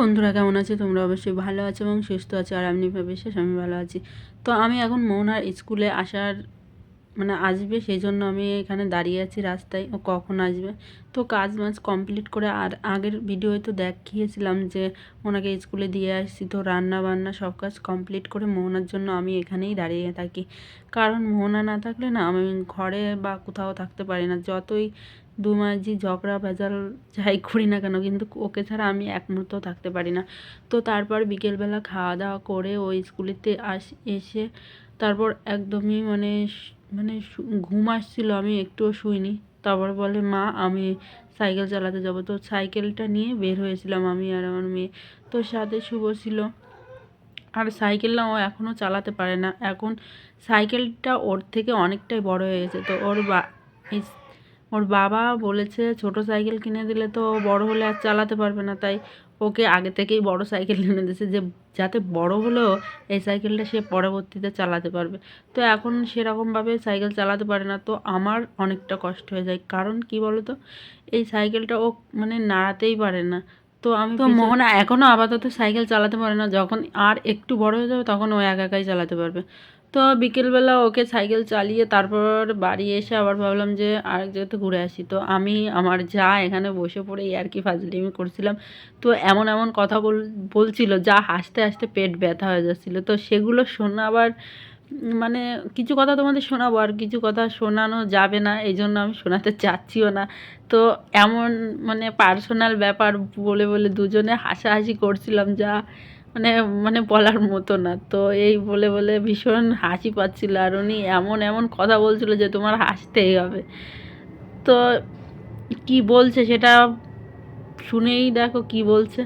বন্ধুরা কেমন আছে? তোমরা অবশ্যই ভালো আছো এবং সুস্থ আছো, আর আমি শেষ আমি ভালো আছি। তো আমি এখন মোহনার স্কুলে আসার মানে আসবে সেই জন্য আমি এখানে দাঁড়িয়ে আছি রাস্তায়। ও কখন আসবে? তো কাজ মাজ কমপ্লিট করে আর আগের ভিডিওয় তো দেখিয়েছিলাম যে, ওনাকে স্কুলে দিয়ে আসছি। তো রান্না বান্না সব কাজ কমপ্লিট করে মোহনার জন্য আমি এখানেই দাঁড়িয়ে থাকি। কারণ মোহনা না থাকলে না আমি ঘরে বা কোথাও থাকতে পারি না। যতই দু মাঝি ঝগড়া ভেজাল যাই করি না কেন, কিন্তু ওকে ছাড়া আমি এক মুহূর্ত থাকতে পারি না। তো তারপর বিকেলবেলা খাওয়া দাওয়া করে ওই স্কুলেতে আস, এসে তারপর একদমই মানে মানে ঘুম আসছিল, আমি একটুও শুইনি। তারপর বলে, মা, আমি সাইকেল চালাতে যাব। তো সাইকেলটা নিয়ে বের হয়েছিলাম আমি আর আমার মেয়ে। তো সাথে শুভ ছিল। আর সাইকেলটা ও এখনও চালাতে পারে না। এখন সাইকেলটা ওর থেকে অনেকটাই বড় হয়ে গেছে। তো ওর বা ওর বাবা বলেছে ছোট সাইকেল কিনে দিলে তো ও বড় হলে আর চালাতে পারবে না তাই ওকে আগে থেকেই বড় সাইকেল কিনে দিয়েছে যে যাতে বড় হলেও এই সাইকেলটা সে পরবর্তীতে চালাতে পারবে। তো এখন সেরকমভাবে সাইকেল চালাতে পারে না তো আমার অনেকটা কষ্ট হয়ে যায়। কারণ কি বলো তো এই সাইকেলটা ও মানে নাড়াতেই পারে না। তো আমি তো মোহনা এখনও আপাতত সাইকেল চালাতে পারে না যখন আর একটু বড় হয়ে যাবে তখন ও একা একাই চালাতে পারবে। তো বিকেলবেলা ওকে সাইকেল চালিয়ে তারপর বাড়ি এসে আবার ভাবলাম যে আরেক জায়গাতে ঘুরে আসি। তো আমি আমার যা এখানে বসে পড়ে আর কি ফাজলিমি করছিলাম। তো এমন এমন কথা বল বলছিল যা হাসতে হাসতে পেট ব্যথা হয়ে যাচ্ছিল। তো সেগুলো শোনাবার উম, মানে কিছু কথা তোমাদের শোনাবো আর কিছু কথা শোনানো যাবে না এই জন্য আমি শোনাতে চাচ্ছিও না। তো এমন মানে পার্সোনাল ব্যাপার বলে বলে দুজনে হাসাহাসি করছিলাম যা মানে মানে বলার মতো না। তো এই বলে বলে ভীষণ হাসি পাচ্ছিল আর উনি এমন এমন কথা বলছিল যে তোমার হাসতেই হবে। তো কি বলছে সেটা শুনেই দেখো কি বলছে।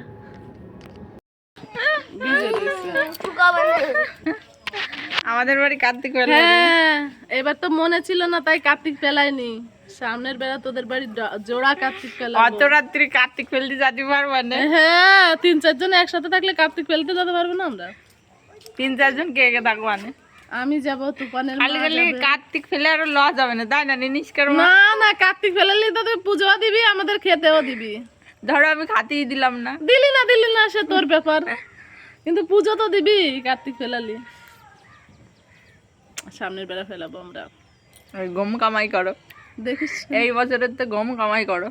আমাদের বাড়ি কার্তিক বেলা হ্যাঁ এবার তো মনে ছিল না তাই কার্তিক ফেলায়নি সামনের বেলা তোদের বাড়ি জোড়া কার্তিক ফেলা অত রাত্রি কার্তিক ফেলতে যেতে পারব না। হ্যাঁ তিন চারজন একসাথে থাকলে কার্তিক ফেলতে যেতে পারব না আমরা। তিন চারজন কে কে থাকব মানে? আমি যাব তুফানের খালি খালি কার্তিক ফেলে আরও লস যাবে না তাই না নিনিস না না কার্তিক ফেলালি তো তুই পুজোও দিবি আমাদের খেতেও দিবি। ধরো আমি খাতেই দিলাম না। দিলি না দিলি না সে তোর ব্যাপার। কিন্তু পুজো তো দিবি কার্তিক ফেলালি। সামনের বেলা ফেলাবো আমরা। ওই গম কামাই করো। দেখিস এই বছরের তো গম কামাই করো।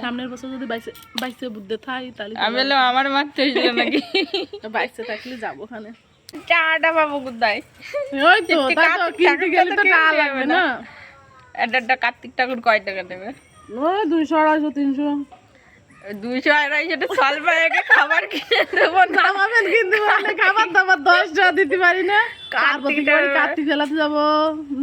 সামনের বছর যদি বাইসে বাইসে বুদ্ধে থাই তাহলে আমি বললাম আমার মারতে হয়েছিল নাকি। বাইসে থাকলে যাব ওখানে। চাটা পাবো কোথায়? ওই তো কিনতে গেলে তো তো টাকা লাগবে না। একটা একটা কার্তিক ঠাকুর কয় টাকা দেবে? ওই দুইশো আড়াইশো তিনশো। দুইশো আড়াইশোটা সাল পায়ে খাবার কিনে দেবো না। নামাবেন কিন্তু মানে খাবার দাবার দশ টাকা দিতে পারি না। কার্তিক যাব।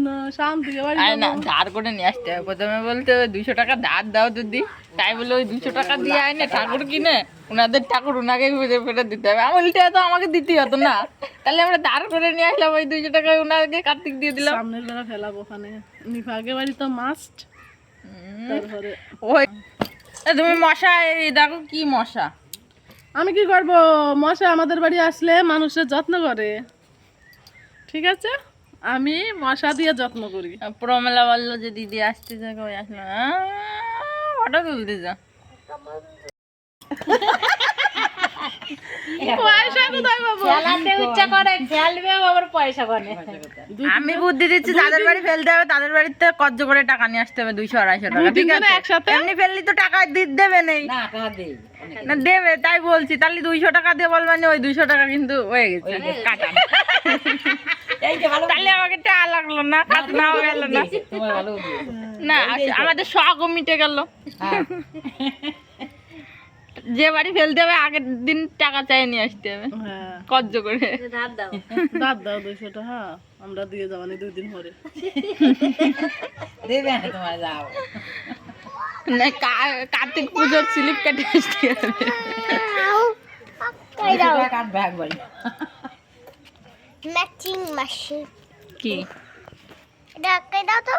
না, ধার করে নিয়ে আসতে হবে। প্রথমে বলতে হবে টাকা ধার দাও দিদি তাই বলে ওই দুশো টাকা দিয়ে আয় না ঠাকুর কিনে। ওনাদের ঠাকুর ওনাকে ফেরত দিতে হবে। উল্টে তো আমাকে দিতেই হতো না। তাহলে আমরা ধার করে নিয়ে আসলাম ওই দুইশো টাকা ওনাকে কার্তিক দিয়ে দিলাম। সামনের বেলা ফেলাবো ওখানে। নিফাকে বাড়ি তো মাস্ট তারপরে ওই তুমি মশা এই দেখো কি মশা। আমি কি করব? মশা আমাদের বাড়ি আসলে মানুষের যত্ন করে। ঠিক আছে? আমি মশা দিয়ে যত্ন করি। প্রমেলা বলল যে দিদি আসতে আসতেছে কই আসলো। ফটো তুলতে যা। পয়সা কোথায় পাবো আমি বুদ্ধি দিচ্ছি যাদের বাড়ি ফেলতে হবে তাদের বাড়িতে কজ্জ করে টাকা নিয়ে আসতে হবে দুইশো আড়াইশো টাকা ঠিক আছে? একসাথে? এমনি ফেললি তো টাকা দেবে নেই। না দেবে তাই বলছি তাহলে দুইশো টাকা দিয়ে বলবানি ওই দুইশো টাকা কিন্তু হয়ে গেছে কাটা। তাহলে আমাকে টাকা লাগল না কাজ না গেল না। না আমাদের শখ মিটে গেল। যে বাড়ি ফেলতে হবে আগের দিন টাকা চাই নিয়ে আসতে হবে। হ্যাঁ। কজ্জ করে। দাঁত দাও। দুইশো টাকা আমরা দিয়ে যাবানি দুই দিন পরে। দেবে না কা- কার্তিক পুজোর স্লিপ কেটে আসতে হবে। ম্যাচিং মাসি কি? এটা দাও তো?